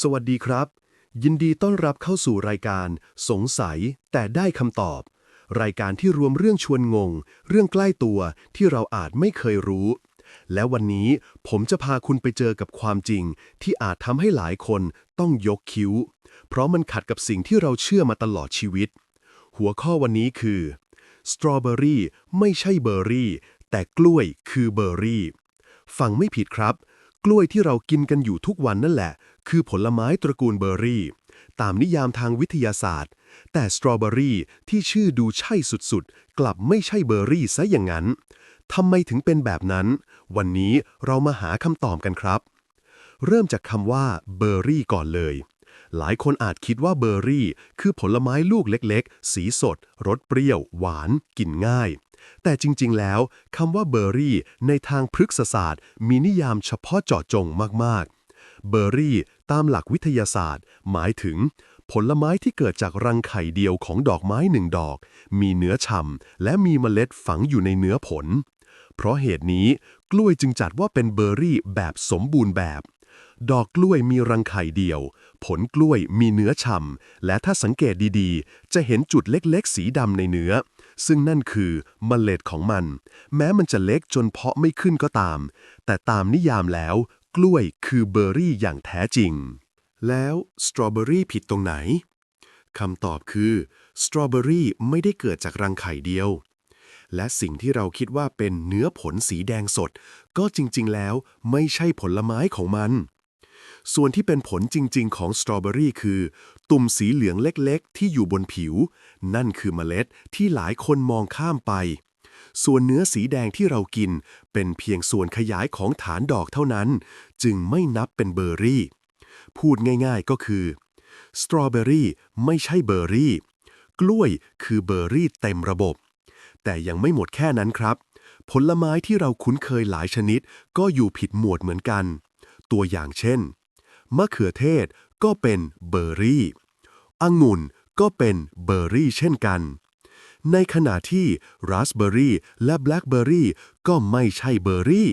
สวัสดีครับ ยินดีต้อนรับเข้าสู่รายการ สงสัย แต่ได้คำตอบ รายการที่รวมเรื่องชวนงง เรื่องใกล้ตัวที่เราอาจไม่เคยรู้ และวันนี้ผมจะพาคุณไปเจอกับความจริง ที่อาจทำให้หลายคนต้องยกคิ้ว เพราะมันขัดกับสิ่งที่เราเชื่อมาตลอดชีวิต หัวข้อวันนี้คือสตรอเบอรี่ไม่ใช่เบอร์รี่ แต่กล้วยคือเบอร์รี่ ฟังไม่ผิดครับ กล้วยที่เรากินกันอยู่ทุกวันนั่นแหละ คือผลไม้ตระกูลเบอร์รี่ ตามนิยามทางวิทยาศาสตร์ แต่สตรอเบอรี่ที่ชื่อดูใช่สุดๆ กลับไม่ใช่เบอร์รี่ซะอย่างนั้นทำไมถึงเป็นแบบนั้น วันนี้เรามาหาคำตอบกันครับ เริ่มจากคำว่าเบอร์รี่ก่อนเลย หลายคนอาจคิดว่าเบอร์รี่ คือผลไม้ลูกเล็กๆ สีสด รสเปรี้ยว หวาน กินง่าย แต่จริงๆ แล้วคำว่าเบอร์รี่ในทางพฤกษศาสตร์ มีนิยามเฉพาะเจาะจงมากๆ เบอร์รี่ตามหลักวิทยาศาสตร์ หมายถึง ผลไม้ที่เกิดจากรังไข่เดียวของดอกไม้หนึ่งดอก มีเนื้อฉ่ำและมีเมล็ดฝังอยู่ในเนื้อผล เพราะเหตุนี้กล้วยจึงจัดว่าเป็นเบอร์รี่แบบสมบูรณ์แบบ ดอกกล้วยมีรังไข่เดียว ผลกล้วยมีเนื้อฉ่ำและถ้าสังเกตดีๆ จะเห็นจุดเล็กๆ สีดำในเนื้อ ซึ่งนั่นคือเมล็ดของมัน แม้มันจะเล็กจนเพาะไม่ขึ้นก็ตาม แต่ตามนิยามแล้ว กล้วยคือเบอร์รี่อย่างแท้จริง แล้วสตรอเบอรี่ผิดตรงไหนคำตอบคือสตรอเบอรี่ไม่ได้เกิดจากรังไข่เดียว และสิ่งที่เราคิดว่าเป็นเนื้อผลสีแดงสด ก็จริงๆแล้วไม่ใช่ผลไม้ของมัน ส่วนที่เป็นผลจริง ๆ ของสตรอเบอรี่คือ ตุ่มสีเหลืองเล็กๆ ที่อยู่บนผิว นั่นคือเมล็ดที่หลายคนมองข้ามไป ส่วนเนื้อสีแดงที่เรากิน เป็นเพียงส่วนขยายของฐานดอกเท่านั้น จึงไม่นับเป็นเบอร์รี่ พูดง่าย ๆก็คือสตรอเบอรี่ไม่ใช่เบอร์รี่ กล้วยคือเบอร์รี่เต็มระบบ แต่ยังไม่หมดแค่นั้นครับ ผลไม้ที่เราคุ้นเคยหลายชนิด ก็อยู่ผิดหมวดเหมือนกัน ตัวอย่างเช่น มะเขือเทศก็เป็นเบอร์รี่องุ่นก็เป็นเบอร์รี่เช่นกัน ในขณะที่ราสเบอร์รี่และแบล็คเบอร์รี่ก็ไม่ใช่เบอร์รี่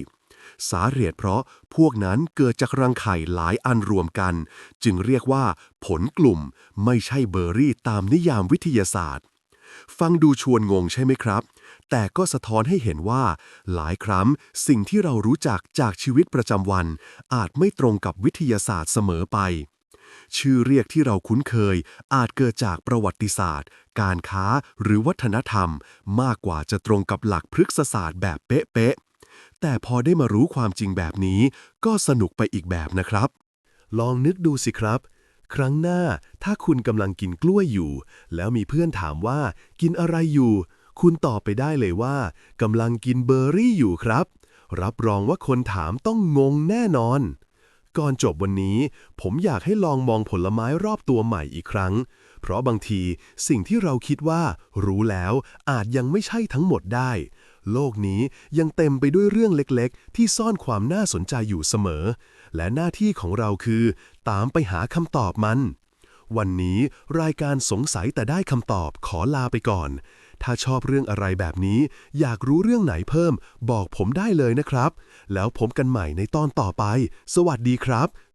สาเหตุเพราะพวกนั้นเกิดจากรังไข่หลายอันรวมกัน จึงเรียกว่าผลกลุ่มไม่ใช่เบอร์รี่ตามนิยามวิทยาศาสตร์ ฟังดูชวนงงใช่ไหมครับ แต่ก็สะท้อนให้เห็นว่า หลายครั้งสิ่งที่เรารู้จักจากชีวิตประจำวัน อาจไม่ตรงกับวิทยาศาสตร์เสมอไป ชื่อเรียกที่เราคุ้นเคย อาจเกิดจากประวัติศาสตร์ การค้าหรือวัฒนธรรม มากกว่าจะตรงกับหลักพฤกษศาสตร์แบบเป๊ะๆแต่พอได้มารู้ความจริงแบบนี้ ก็สนุกไปอีกแบบนะครับ ลองนึกดูสิครับครั้งหน้าถ้าคุณกำลังกินกล้วยอยู่ แล้วมีเพื่อนถามว่ากินอะไรอยู่ คุณตอบไปได้เลยว่ากำลังกินเบอร์รี่อยู่ครับ รับรองว่าคนถามต้องงงแน่นอน ก่อนจบวันนี้ ผมอยากให้ลองมองผลไม้รอบตัวใหม่อีกครั้ง เพราะบางทีสิ่งที่เราคิดว่า รู้แล้วอาจยังไม่ใช่ทั้งหมดได้ โลกนี้ยังเต็มไปด้วยเรื่องเล็กๆ ที่ซ่อนความน่าสนใจอยู่เสมอ และหน้าที่ของเราคือ ตามไปหาคำตอบมันวันนี้รายการสงสัยแต่ได้คำตอบขอลาไปก่อน ถ้าชอบเรื่องอะไรแบบนี้ อยากรู้เรื่องไหนเพิ่ม บอกผมได้เลยนะครับ แล้วพบกันใหม่ในตอนต่อไป สวัสดีครับ